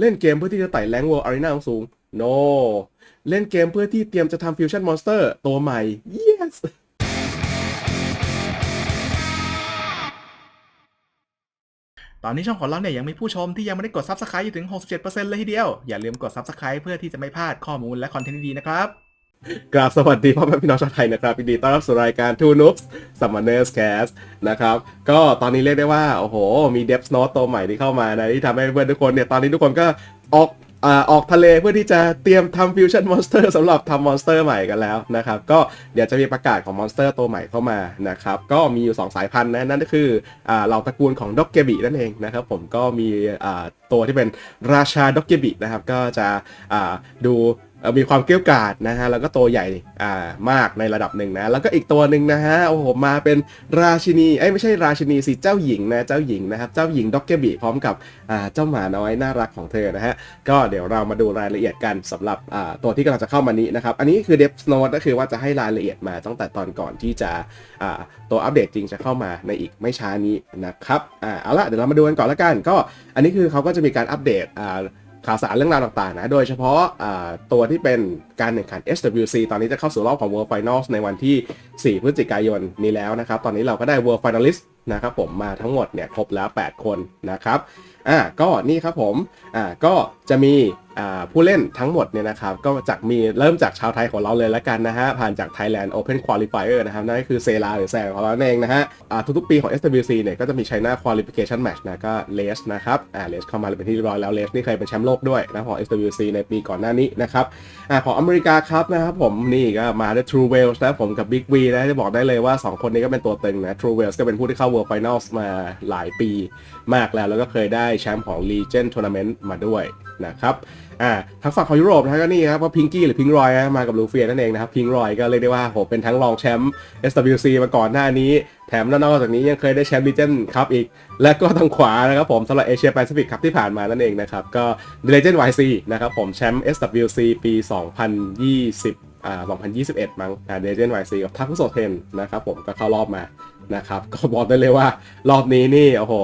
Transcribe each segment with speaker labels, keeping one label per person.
Speaker 1: เล่นเกมเพื่อที่จะไต่แรงเวิลด์อารีนาสูง no เล่นเกมเพื่อที่เตรียมจะทำฟิวชั่นมอนสเตอร์ตัวใหม่ yes
Speaker 2: ตอนนี้ช่องของเราเนี่ยยังมีผู้ชมที่ยังไม่ได้กด Subscribe อยู่ถึง 67%เลยทีเดียว อย่าลืมกด Subscribe เพื่อที่จะไม่พลาดข้อมูลและคอนเทนต์ดีๆนะครับ
Speaker 1: กราบสวัสดีพ่อแม่พี่น้องชาวไทยนะครับยินดีต้อนรับสู่รายการ Two Noobs Summoners Cast นะครับ ก็ตอนนี้เรียกได้ว่า โอ้โห มี Depth Note ตัวใหม่ที่เข้ามานะ ที่ทำให้เพื่อนทุกคนเนี่ย ตอนนี้ทุกคนก็ออกอ่าออกทะเลเพื่อที่จะเตรียมทำฟิวชั่นมอนสเตอร์สำหรับทำมอนสเตอร์ใหม่กันแล้วนะครับ ก็เดี๋ยวจะมีประกาศของมอนสเตอร์ตัวใหม่เข้ามานะครับ ก็มีอยู่ 2 สายพันธุ์นะ นั่นก็คืออ่าเหล่าตระกูลของด็อกเกบินั่นเองนะครับผมก็มีอ่าตัวที่เป็นราชาด็อกเกบินะครับ ก็จะอ่าดู มีความเกี้ยวกาดนะฮะแล้วก็ตัวใหญ่อ่ามากในระดับหนึ่งนะ แล้วก็อีกตัวหนึ่งนะฮะโอ้โหมาเป็นราชินีเอ้ไม่ใช่ราชินีสิเจ้าหญิงนะเจ้าหญิงนะครับเจ้าหญิงด็อกเกบิพร้อมกับอ่าเจ้าหมาน้อยน่ารักของเธอนะฮะก็เดี๋ยวเรามาดูรายละเอียดกันสำหรับอ่าตัวที่กำลังจะเข้ามานี้นะครับอันนี้คือ Depth Note ก็คือว่าจะให้รายละเอียดมาตั้งแต่ตอนก่อนที่จะอ่าตัวอัปเดตจริงจะเข้ามาในอีกไม่ช้านี้นะครับอ่าเอาละเดี๋ยวเรามาดูกันก่อนละกันก็ อันนี้คือเขาก็จะมีการอัปเดตอ่า ข่าวสารเรื่องราวต่างๆนะ โดยเฉพาะตัวที่เป็นการแข่งขัน SWC ตอนนี้จะเข้าสู่รอบของ World Finals ในวันที่ 4 พฤศจิกายนนี้แล้วนะครับ ตอนนี้เราก็ได้ World Finalist นะครับผมมาทั้งหมดเนี่ยครบแล้ว 8 คนนะครับ อ่า ก็นี่ครับผม อ่า ก็จะมีผู้เล่นทั้งหมดเนี่ยนะครับก็จากมีเริ่มจากชาวไทยของเราเลยล้วกันนะฮะ ผ่านจาก Thailand Open Qualifier นะครับ นั่นก็คือเซราหรือแซงของเราเองนะฮะทุกๆปีของ SWC เนี่ยก็จะมี China Qualification Match นะก็เลสนะครับอ่าเลสเข้ามาเป็นที่เรียบร้อยแล้วเลสนี่เคยเป็นแชมป์โลกด้วยนะของ SWC ในปีก่อนหน้านี้นะครับอ่าของอเมริกาครับนะครับผมนี่ก็มาด้วย True Wales นะผมกับ Big V นะจะบอกได้เลยว่า 2 คนนี้ก็เป็นตัวตึงนะ True Wales ก็เป็นผู้ที่เข้า World Finals มาหลายปีมากแล้ว แล้วก็เคยได้แชมป์ของ Legion Tournament มาด้วยนะครับอ่าทางฝั่งของยุโรปนะฮะก็นี่ครับว่าะพิงกี้หรือพิงรอยนะมากับลูเฟียนั่นเองนะครับพิงรอยก็เรียกได้ว่าโหเป็นทั้งรองแชมป์ SWC มาก่อนหน้านี้ แถมนอกจากนี้ยังเคยได้แชมป์ Legion ครับอีก และก็ทางขวานะครับผมสำหรับเอเชียแปซิฟิกครับที่ผ่านมานั่นเองนะครับก็ Legend YC นะครับผมแชมป์ SWC ปี 2020อ่า2021 มั้งอ่าเดเจนไวซีกับทักฟุโซเทนนะครับผมก็เข้ารอบมานะครับ ก็บอกได้เลยว่ารอบนี้นี่ โอ้โห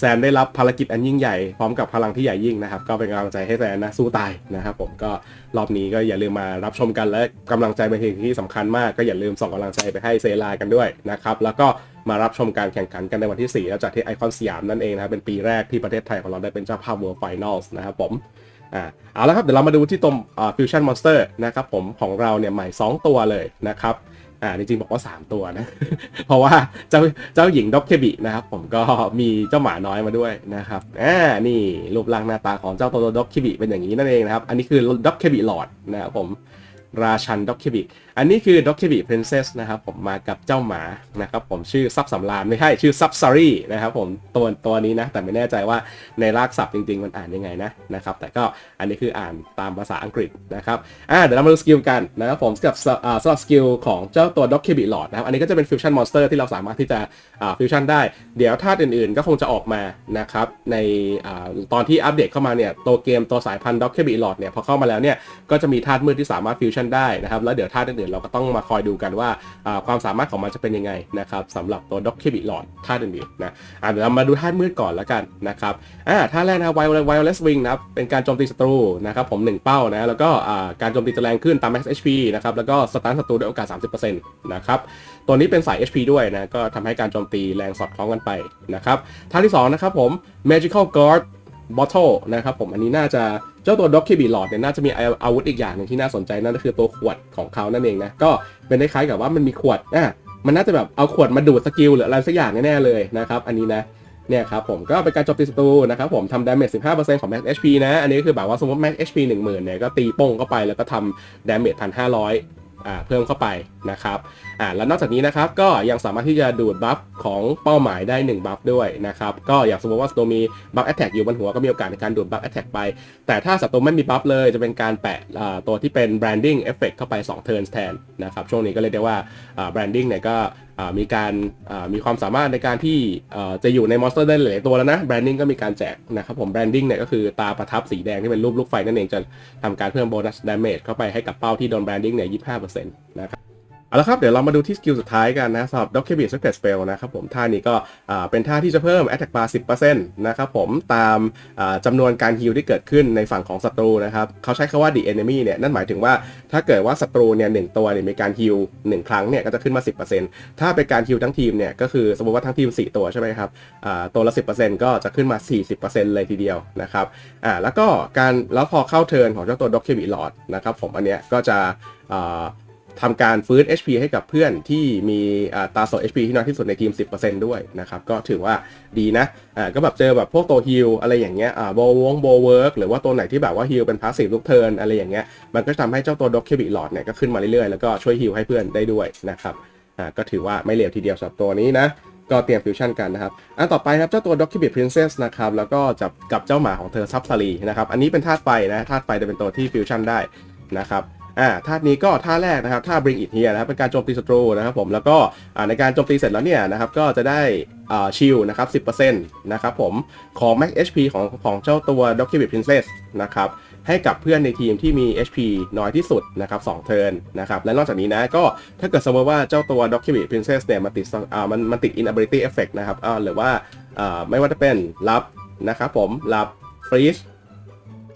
Speaker 1: แซนได้รับภารกิจอันยิ่งใหญ่พร้อมกับพลังที่ใหญ่ยิ่งนะครับ ก็เป็นกำลังใจให้แซนนะสู้ตายนะครับผมก็รอบนี้ก็อย่าลืมมารับชมกันและกำลังใจเป็นสิ่งที่สำคัญมากก็อย่าลืมส่งกำลังใจไปให้เซรากันด้วยนะครับแล้วก็มารับชมการแข่งขันกันในวันที่ 4 แล้วจากที่ไอคอนสยามนั่นเองนะครับเป็นปีแรกที่ประเทศไทยของเราได้เป็นเจ้าภาพ World Finals นะครับผมอ่าเอาละครับเดี๋ยวเรามาดูที่ตัวฟิวชั่นมอนสเตอร์นะครับผมของเราเนี่ยใหม่ 2 ตัวเลยนะครับ อ่าจริงๆบอกว่า 3 ตัวนะ เพราะว่าเจ้าเจ้าหญิงด็อกเคบินะครับ ผมก็มีเจ้าหมาน้อยมาด้วยนะครับอ่านี่รูปร่างหน้าตาของเจ้าตัวด็อกเคบิเป็นอย่างนี้นั่นเองนะครับ อันนี้คือด็อกเคบิหลอดนะครับผม ราชันด็อกเคบิอันนี้คือด็อกเคบิพรินเซสนะครับผมมากับเจ้าหมานะครับผมชื่อซับสำรานไม่ใช่ชื่อซับซารีนะครับผมตัวตัวนี้นะ แต่ไม่แน่ใจว่าในรากศัพท์จริง ๆ มันอ่านยังไงนะนะครับแต่ก็อันนี้คืออ่านตามภาษาอังกฤษนะครับอ่าเดี๋ยวเรามาดูสกิลกันนะครับผมกับสำหรับสกิลของเจ้าตัวด็อกเคบิหลอดนะครับอันนี้ก็จะเป็นฟิวชั่นมอนสเตอร์ที่เราสามารถที่จะฟิวชั่นได้ เดี๋ยวธาตุอื่นๆ ก็คงจะออกมานะครับในอตอนที่อัปเดตเข้ามาเนี่ยตัวเกมตัวสายพันธุ์ด็อกเคบิหลอดเนี่ยพอเข้ามาแล้วเนี่ยก็จะมีธาตุมืดที่สามารถฟิวชั่นได้นะครับแล้วเดี๋ยวธาตุอื่นๆเราก็ต้องมาคอยดูกันว่าความสามารถของมันจะเป็นยังไงนะครับสำหรับตัวด็อกเคบิหลอดธาตุอื่นๆนะเดี๋ยวเรามาดูธามืดก่อนแล้วกันนะครับอ่าท่าแรกนะครับไวไวเลสวิงนะครับเป็นการโจมตีศัตรูนะครับผม 1 เป้านะแล้วก็การโจมตีจะแรงขึ้นตาม max HP นะครับแล้วก็สตันศัตรูด้วยโอกาส 30%นะครับตัวนี้เป็นสาย HP ด้วยนะก็ทำให้การโจมตีแรงสอดคล้องกันไปนะครับท่าที่สองนะครับผม magical guard bottle นะครับผมอันนี้น่าจะเจ้าตัวด็อกเคบีหลอดเนี่ยน่าจะมีอาวุธอีกอย่างหนึ่งที่น่าสนใจนั่นก็คือตัวขวดของเขานั่นเองนะก็เป็นคล้ายๆกับว่ามันมีขวดอะมันน่าจะแบบเอาขวดมาดูดสกิลหรืออะไรสักอย่างแน่ๆเลยนะครับอันนี้นะเนี่ยครับผมก็เป็นการโจมตีศัตรูนะครับผมทำ damage 15%ของ max HP นะ อันนี้ก็คือแบบว่าสมมติ max HP 10,000 เนี่ยก็ตีป้งเข้าไปแล้วก็ทำ damage 1,500อ่า เพิ่มเข้าไปนะครับแล้วนอกจากนี้นะครับก็ยังสามารถที่จะดูดบัฟของเป้าหมายได้1บัฟด้วยนะครับก็อย่างสมมติว่าศัตรูมีบัฟแอตแทกอยู่บนหัวก็มีโอกาสในการดูดบัฟแอตแทกไป แต่ถ้าศัตรูไม่มีบัฟเลยจะเป็นการแปะตัวที่เป็น branding effect เข้าไป2 turns แทนนะครับช่วงนี้ก็เรียกได้ว่าอ่า branding เนี่ยก็ มีการมีความสามารถในการที่จะอยู่ในมอนสเตอร์ได้หลายตัวแล้วนะแบรนดิ้งก็มีการแจกนะครับผมแบรนดิ้งเนี่ยก็คือตาประทับสีแดงที่เป็นรูปลูกไฟนั่นเองจะทำการเพิ่มโบนัสดาเมจเข้าไปให้กับเป้าที่โดนแบรนดิ้งเนี่ย25%นะครับ เอาละครับ เดี๋ยวเรามาดูที่สกิลสุดท้ายกันนะสำหรับ d o c k y b e a t Secret Spell นะครับผมท่านี้ก็เป็นท่าที่จะเพิ่ม Attack Bar 10%นะครับผมตามอ่าจำนวนการฮิลที่เกิดขึ้นในฝั่งของศัตรูนะครับเขาใช้คาว่า the enemy เนี่ยนั่นหมายถึงว่าถ้าเกิดว่าศัตรูเนี่ยหนึ่งตัวเนี่ยมีการฮิลหนึ่งครั้งเนี่ยก็จะขึ้นมา 10%ถ้าเป็นการฮิลทั้งทีมเนี่ยก็คือสมมติว่าทั้งทีม 4 ตัวใช่ไหมครับตัวละ 10%ก็จะขึ้นมา 40%เลยทีเดียวนะครับอ่าแล้วก็การแล้วพอเข้าเทิร์นของเจ้าตัว d o c k y b e a t Lord นะครับผมอันเนี้ยก็จะ ทำการฟื้น HP ให้กับเพื่อนที่มีอ่าตาสด HP ที่น้อยที่สุดในทีม 10%ด้วยนะครับก็ถือว่าดีนะอ่าก็แบบเจอแบบพวกตัวฮิลอะไรอย่างเงี้ยโบวงโบเวิร์กหรือว่าตัวไหนที่แบบว่าฮิลเป็นพาสซีฟทุกเทิร์นอะไรอย่างเงี้ยมันก็จะทำให้เจ้าตัวด็อกเคบิหลอดเนี่ยก็ขึ้นมาเรื่อยๆแล้วก็ช่วยฮิลให้เพื่อนได้ด้วยนะครับก็ถือว่าไม่เลวทีเดียวสำหรับตัวนี้นะก็เตรียมฟิวชั่นกันนะครับ อันต่อไปครับเจ้าตัว d o c k y b i t Princess นะครับ แล้วก็จับกับเจ้าหมาของเธอซับซารีนะครับ อันนี้เป็นธาตุไฟนะธาตุไฟจะเป็นตัวที่ฟิวชั่นได้นะครับ อ่าธานี้ก็ท่าแรกนะครับท่า bring it here นะครับเป็นการโจมตีศัตรูนะครับผมแล้วก็อ่าในการโจมตีเสร็จแล้วเนี่ยนะครับก็จะได้อ่าชิลนะครับ 10%นะครับผมของ max HP ของของเจ้าตัว d o c k y b i t Princess นะครับให้กับเพื่อนในทีมที่มี HP น้อยที่สุดนะครับ2เทิร์นนะครับและนอกจากนี้นะก็ถ้าเกิดสมมติว่าเจ้าตัว d o c k y b i t Princess เนี่ยมันติดอ่ามันมันติด inability effect นะครับอ่าหรือว่าอ่าไม่ว่าจะเป็นรับนะครับผมรับ freeze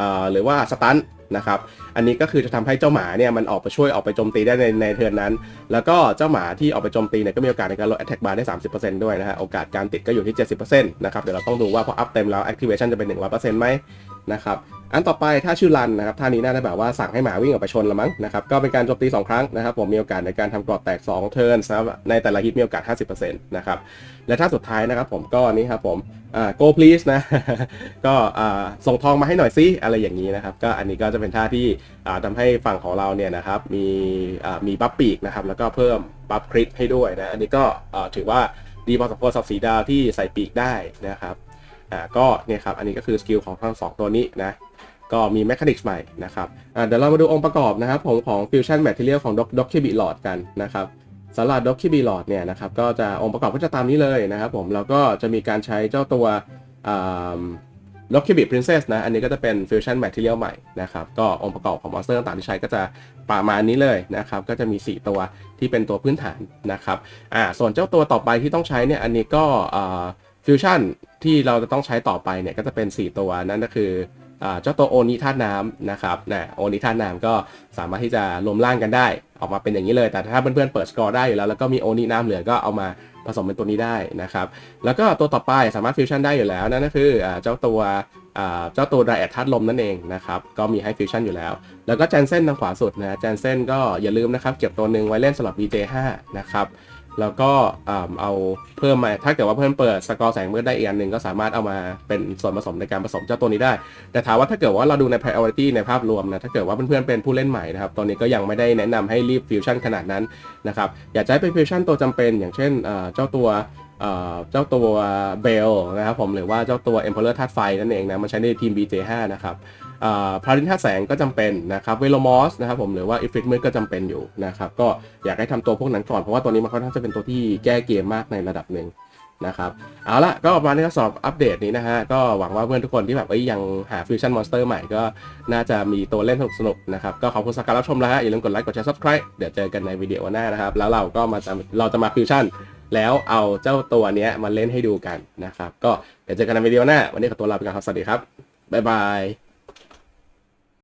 Speaker 1: อ่าหรือว่าสตัน นะครับ อันนี้ก็คือจะทำให้เจ้าหมาเนี่ยมันออกไปช่วยออกไปโจมตีได้ในในเทิร์นนั้น แล้วก็เจ้าหมาที่ออกไปโจมตีเนี่ยก็มีโอกาสในการลด attack bar ได้ 30%ด้วยนะฮะ โอกาสการติดก็อยู่ที่ 70%นะครับ เดี๋ยวเราต้องดูว่าพออัพเต็มแล้ว activation จะเป็น 100%ไหมนะครับ อันต่อไปถ้าชื่อรันนะครับท่านี้น่าจะแบบว่าสั่งให้หมาวิ่งออกไปชนละมั้งนะครับก็เป็นการโจมตี 2 ครั้งนะครับผมมีโอกาสในการทำกรอบแตก2เทิร์นนะครับในแต่ละฮิตมีโอกาส 50%นะครับและถ้าสุดท้ายนะครับผมก็นี่ครับผมอ่า go please นะ ก็อ่าส่งทองมาให้หน่อยซิอะไรอย่างนี้นะครับก็อันนี้ก็จะเป็นท่าที่อ่าทำให้ฝั่งของเราเนี่ยนะครับมีอ่ามีบัฟปีกนะครับแล้วก็เพิ่มบัฟคริตให้ด้วยนะอันนี้ก็อ่าถือว่าดีพอสมควรสับสีดาวที่ใส่ปีกได้นะครับ อ่าก็เนี่ยครับอันนี้ก็คือสกิลของทั้งสองตัวนี้นะก็มีแมคานิกส์ใหม่นะครับอ่าเดี๋ยวเรามาดูองค์ประกอบนะครับของของฟิวชั่นแมทเทียลของด็อกเคบิลอดกันนะครับสำหรับด็อกคิบีลอดเนี่ยนะครับก็จะองค์ประกอบก็จะตามนี้เลยนะครับผมแล้วก็จะมีการใช้เจ้าตัวด็อกคิบีพรินเซสนะ อันนี้ก็จะเป็นฟิวชั่นแมทเทียลใหม่นะครับ ก็องค์ประกอบของมอนสเตอร์ต่างๆที่ใช้ก็จะประมาณนี้เลยนะครับ ก็จะมี 4 ตัวที่เป็นตัวพื้นฐานนะครับ อ่า ส่วนเจ้าตัวต่อไปที่ต้องใช้เนี่ย อันนี้ก็ ฟิวชั่นที่เราจะต้องใช้ต่อไปเนี่ยก็จะเป็น 4 ตัวนั่นก็คือเจ้าตัวโอนิธาตุน้ำนะครับนะโอนิธาตุน้ำก็สามารถที่จะรวมร่างกันได้ ออกมาเป็นอย่างนี้เลย แต่ถ้าเพื่อนๆเปิดสกอร์ได้อยู่แล้ว แล้วก็มีโอนิน้ำเหลือก็เอามาผสมเป็นตัวนี้ได้นะครับ แล้วก็ตัวต่อไปสามารถฟิวชั่นได้อยู่แล้วนั่นก็คือเจ้าตัวเจ้าตัวไดแอทธาตุลมนั่นเองนะครับ ก็มีให้ฟิวชั่นอยู่แล้ว แล้วก็แจนเซนทางขวาสุดนะแจนเซนก็อย่าลืมนะครับเก็บตัวหนึ่งไว้เล่นสำหรับ BJ5 นะครับ แล้วก็เอาเพิ่มมา ถ้าเกิดว่าเพื่อนเปิดสกอร์แสงมืดได้อีกอันหนึ่งก็สามารถเอามาเป็นส่วนผสมในการผสมเจ้าตัวนี้ได้ แต่ถามว่าถ้าเกิดว่าเราดูใน priority ในภาพรวมนะ ถ้าเกิดว่าเพื่อนๆเป็นผู้เล่นใหม่นะครับ ตอนนี้ก็ยังไม่ได้แนะนำให้รีบฟิวชั่นขนาดนั้นนะครับ อยากจะให้เป็นฟิวชั่นตัวจำเป็น อย่างเช่นเจ้าตัวเอ่อเจ้าตัวเบลนะครับผมหรือว่าเจ้าตัว Emperor ธาตุไฟนั่นเองนะ มันใช้ในทีม BJ5 นะครับ พารินธาแสงก็จำเป็นนะครับเวโลมอสนะครับผมหรือว่าเอิฟิตมืดก็จำเป็นอยู่นะครับก็อยากให้ทำตัวพวกนั้นก่อนเพราะว่าตัวนี้มันค่อนข้างจะเป็นตัวที่แก้เกมมากในระดับหนึ่งนะครับเอาละก็ประมาณนี้ก็สอบอัปเดตนี้นะฮะก็หวังว่าเพื่อนทุกคนที่แบบยังหาฟิวชั่นมอนสเตอร์ใหม่ก็น่าจะมีตัวเล่นสนุกๆนะครับก็ขอบคุณสักการรับชมแล้วฮะอย่าลืมกดไลค์กดแชร์ subscribe เดี๋ยวเจอกันในวิดีโอหน้านะครับ แล้วเราก็มาจะเราจะมาฟิวชั่น แล้วเอาเจ้าตัวเนี้ยมาเล่นให้ดูกันนะครับก็เดี๋ยวเจอกันในวิดีโอหน้า วันนี้ขอตัวลาไปก่อนครับสวัสดีครับบ๊ายบาย